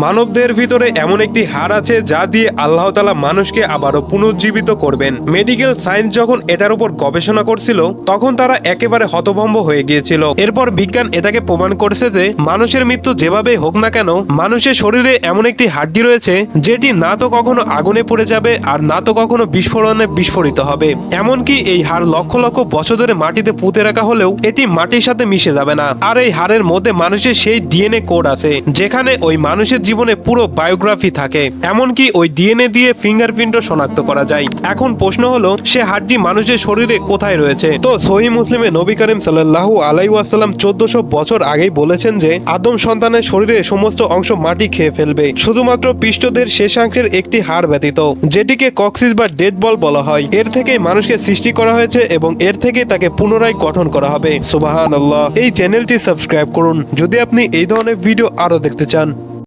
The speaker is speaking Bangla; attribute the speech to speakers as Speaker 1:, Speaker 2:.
Speaker 1: মানবদের ভিতরে এমন একটি হাড় আছে যা দিয়ে আল্লাহ তালা মানুষকে আবারও পুনর্জীবিত করবেন। মেডিকেল সায়েন্স যখন এটার উপর গবেষণা করছিল, তখন তারা একেবারে হতভম্ব হয়ে গিয়েছিল। এরপর বিজ্ঞান এটাকে প্রমাণ করেছে যে, মানুষের মৃত্যু যেভাবেই হোক না কেন, মানুষের শরীরে এমন একটি হাড্ডি রয়েছে, যেটি না তো কখনো আগুনে পড়ে যাবে আর না তো কখনো বিস্ফোরণে বিস্ফোরিত হবে। এমনকি এই হাড় লক্ষ লক্ষ বছর ধরে মাটিতে পুঁতে রাখা হলেও এটি মাটির সাথে মিশে যাবে না। আর এই হাড়ের মধ্যে মানুষের সেই ডিএনএ কোড আছে, যেখানে ওই মানুষের জীবনে পুরো বায়োগ্রাফি থাকে। এমনকি ওই ডিএনএ দিয়ে ফিঙ্গারপ্রিন্টও শনাক্ত করা যায়। এখন প্রশ্ন হলো, সে হাড্ডি মানুষের শরীরে কোথায় রয়েছে? তো সহি মুসলিমে নবী করিম সাল্লাহু আলাইসাল্লাম চোদ্দশো বছর আগেই বলেছেন যে, আদম সন্তানের শরীরে সমস্ত অংশ মাটি খেয়ে ফেলবে। শুধুমাত্র পৃষ্ঠদের শেষাংশের একটি হাড় ব্যতীত, যেটিকে কক্সিস বা ডেড বল বলা হয়। এর থেকেই মানুষকে সৃষ্টি করা হয়েছে এবং এর থেকে তাকে পুনরায় গঠন করা হবে। সুবাহানল্লাহ। এই চ্যানেলটি সাবস্ক্রাইব করুন। যদি আপনি এই ধরনের ভিডিও আরও দেখতে চান